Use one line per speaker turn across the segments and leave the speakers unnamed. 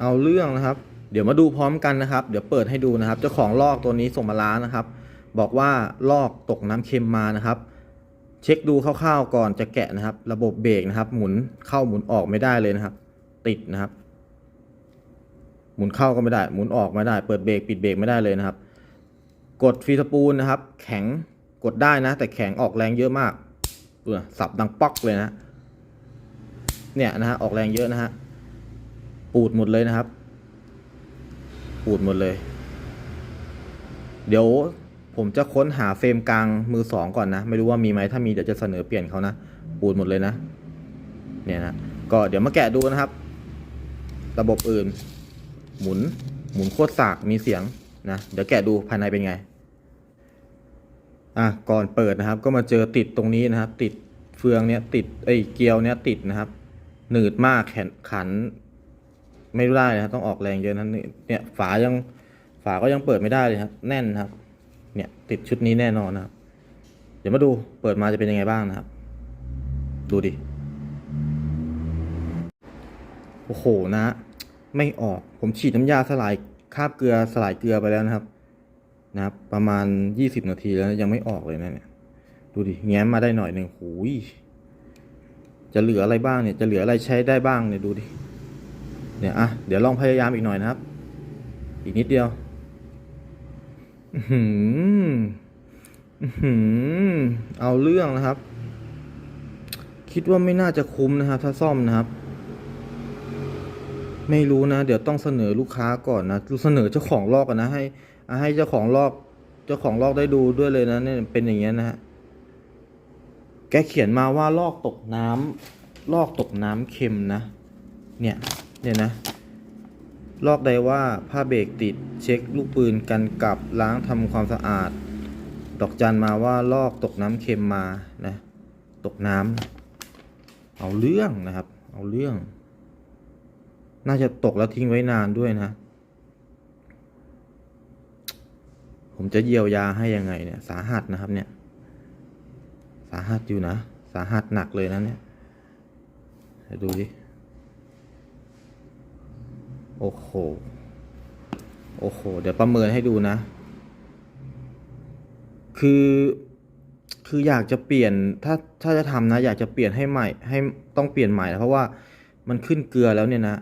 เอาเรื่องนะครับ เดี๋ยวมาดูพร้อมกันนะครับ เดี๋ยวเปิดให้ดูนะครับ เจ้าของลอกตัวนี้ส่งมาล้านนะครับ บอกว่าลอกตกน้ำเค็มมานะครับ เช็คดูคร่าวๆก่อนจะแกะนะครับ ระบบเบรกนะครับ หมุนเข้าหมุนออกไม่ได้เลยนะครับ ติดนะครับ หมุนเข้าก็ไม่ได้ หมุนออกไม่ได้ เปิดเบรกปิดเบรกไม่ได้เลยนะครับ กดฟีสปูลนะครับ แข็งกดได้นะ แต่แข็งออกแรงเยอะมากเออสับดังป๊อกเลยนะ เนี่ยนะฮะออกแรงเยอะนะฮะ ปูดหมดเลยนะครับ ปูดหมดเลย เดี๋ยวผมจะค้นหาเฟรมกลางมือสองก่อนนะ ไม่รู้ว่ามีไหมถ้ามีเดี๋ยวจะเสนอเปลี่ยนเขานะ ปูดหมดเลยนะ เนี่ยนะ ก็เดี๋ยวมาแกะดูนะครับ ระบบอื่น หมุน หมุนโคตรสากมีเสียงนะ เดี๋ยวแกะดูภายในเป็นไง อะ ก่อนเปิดนะครับ ก็มาเจอติดตรงนี้นะครับ ติดเฟืองเนี้ยติดไอ้เกลียวเนี้ยติดนะครับ หนืดมากแขนขัน ไม่ได้นะครับต้องออกแรงเยอะนะนี่เนี่ยฝายังฝาก็ยังเปิดไม่ได้เลยครับ แน่นครับ เนี่ยติดชุดนี้แน่นอนนะครับ เดี๋ยวมาดูเปิดมาจะเป็นยังไงบ้างนะครับ ดูดิโอ้โหนะ ไม่ออกผมฉีดน้ำยาสลายคาบเกลือสลายเกลือไปแล้วนะครับ นะครับ ประมาณยี่สิบนาทีแล้วยังไม่ออกเลยนะเนี่ยดูดิแง้มมาได้หน่อยหนึ่งหูยจะเหลืออะไรบ้างเนี่ย จะเหลืออะไรใช้ได้บ้างเนี่ยดูดิ เนี่ยอะเดี๋ยวลองพยายามอีกหน่อยนะครับ อีกนิดเดียวอือหืออื้อหือเอาเรื่องนะครับ คิดว่าไม่น่าจะคุ้มนะครับ ถ้าซ่อมนะครับ ไม่รู้นะ เดี๋ยวต้องเสนอลูกค้าก่อนนะเสนอเจ้าของลอกก่อนนะ ให้ให้เจ้าของลอกเจ้าของลอกได้ดูด้วยเลยนะเนี่ยเป็นอย่างเงี้ยนะฮะแกเขียนมาว่าลอกตกน้ำลอกตกน้ำเค็มนะ เนี่ย เนี่ยนะ ลอกใดว่าผ้าเบรกติดเช็คลูกปืนกันกลับล้างทำความสะอาด ดอกจันมาว่าลอกตกน้ำเค็มมานะตกน้ำเอาเรื่องนะครับ เอาเรื่อง น่าจะตกแล้วทิ้งไว้นานด้วยนะ ผมจะเยียวยาให้ยังไงเนี่ย สาหัสนะครับเนี่ย สาหัสอยู่นะ สาหัสหนักเลยนะเนี่ยดูดิ โอ้โห โอ้โห เดี๋ยวประเมินให้ดูนะ คือ คืออยากจะเปลี่ยน ถ้า ถ้าจะทำนะ อยากจะเปลี่ยนให้ใหม่ ให้ต้องเปลี่ยนใหม่เพราะว่ามันขึ้นเกลือแล้วเนี่ยนะ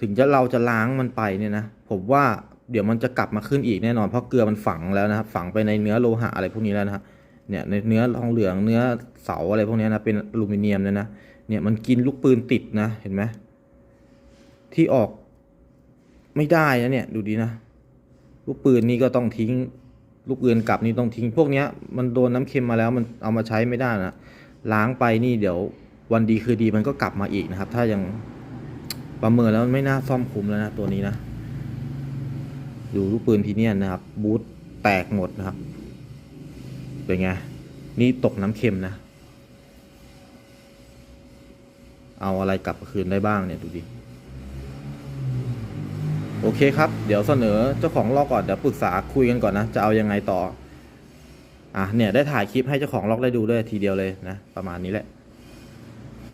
ถึงจะเราจะล้างมันไปเนี่ยนะ ผมว่าเดี๋ยวมันจะกลับมาขึ้นอีกแน่นอน เพราะเกลือมันฝังแล้วนะครับ ฝังไปในเนื้อโลหะอะไรพวกนี้แล้วนะเนี่ยในเนื้อทองเหลือง เนื้อเสาอะไรพวกนี้นะ เป็นอลูมิเนียมเนี่ยนะ เนี่ยมันกินลูกปืนติดนะ เห็นไหมที่ออก ไม่ได้นะเนี่ยดูดีนะลูกปืนนี่ก็ต้องทิ้ง ลูกปืนกลับนี่ต้องทิ้ง พวกเนี้ยมันโดนน้ำเค็มมาแล้วมันเอามาใช้ไม่ได้นะล้างไปนี่เดี๋ยววันดีคือดีมันก็กลับมาอีกนะครับ ถ้ายังประเมินแล้วไม่น่าซ่อมคุ้มแล้วนะตัวนี้นะ ดูลูกปืนพีเนียนนะครับ บูทแตกหมดนะครับเป็นไงนี่ตกน้ำเค็มนะ เอาอะไรกลับคืนได้บ้างเนี่ยดูดิ โอเคครับ เดี๋ยวเสนอเจ้าของล็อกก่อน เดี๋ยวปรึกษาคุยกันก่อนนะ จะเอายังไงต่อ อะเนี่ยได้ถ่ายคลิปให้เจ้าของล็อกได้ดูด้วยทีเดียวเลยนะ ประมาณนี้แหละ